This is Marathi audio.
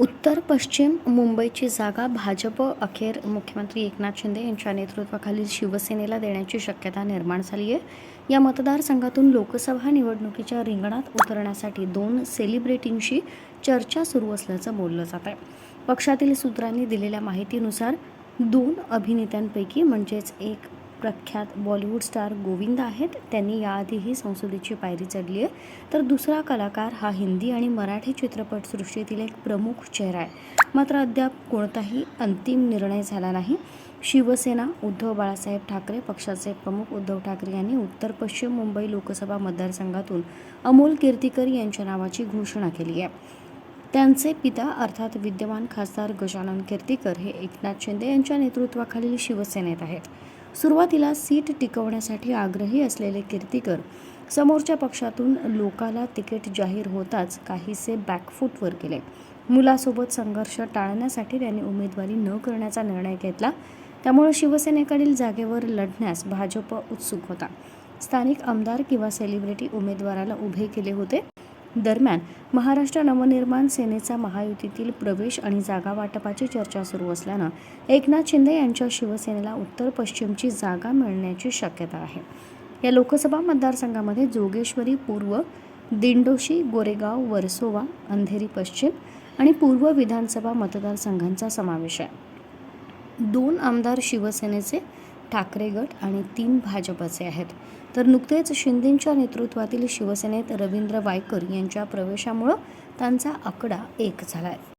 उत्तर पश्चिम मुंबईची जागा भाजप अखेर मुख्यमंत्री एकनाथ शिंदे यांच्या नेतृत्वाखालील शिवसेनेला देण्याची शक्यता निर्माण झाली आहे. या मतदारसंघातून लोकसभा निवडणुकीच्या रिंगणात उतरण्यासाठी दोन सेलिब्रिटींशी चर्चा सुरू असल्याचं बोललं जात आहे. पक्षातील सूत्रांनी दिलेल्या माहितीनुसार दोन अभिनेत्यांपैकी म्हणजेच एक प्रख्यात बॉलिवूड स्टार गोविंद आहेत. त्यांनी याआधीही संसदेची पायरी चढली आहे. तर दुसरा कलाकार हा हिंदी आणि मराठी चित्रपटसृष्टीतील एक प्रमुख चेहरा आहे. मात्र अद्याप कोणताही अंतिम निर्णय झाला नाही. शिवसेना उद्धव बाळासाहेब ठाकरे पक्षाचे प्रमुख उद्धव ठाकरे यांनी उत्तर पश्चिम मुंबई लोकसभा मतदारसंघातून अमोल कीर्तीकर यांच्या नावाची घोषणा केली आहे. त्यांचे पिता अर्थात विद्यमान खासदार गजानन कीर्तीकर हे एकनाथ शिंदे यांच्या नेतृत्वाखालील शिवसेनेत आहेत. सुरुवातीला सीट टिकवण्यासाठी आग्रही असलेले कीर्तीकर समोरच्या पक्षातून लोकाला तिकीट जाहीर होताच काहीसे बॅकफूटवर गेले मुलासोबत संघर्ष टाळण्यासाठी त्यांनी उमेदवारी न करण्याचा निर्णय घेतला. त्यामुळे शिवसेनेकडील जागेवर लढण्यास भाजप उत्सुक होता. स्थानिक आमदार किंवा सेलिब्रिटी उमेदवाराला उभे केले होते. दरम्यान महाराष्ट्र नवनिर्माण सेनेचा महायुतीतील प्रवेश आणि जागा वाटपाची चर्चा सुरू असल्यानं एकनाथ शिंदे यांच्या शिवसेनेला उत्तर पश्चिमची जागा मिळण्याची शक्यता आहे. या लोकसभा मतदारसंघामध्ये जोगेश्वरी पूर्व दिंडोशी गोरेगाव वर्सोवा अंधेरी पश्चिम आणि पूर्व विधानसभा मतदारसंघांचा समावेश आहे. दोन आमदार शिवसेनेचे ठाकरे गट आणि तीन भाजपचे आहेत. तर नुकतेच शिंदेंच्या नेतृत्वातील शिवसेनेत रवींद्र वायकर यांच्या प्रवेशामुळं त्यांचा आकडा एक झाला आहे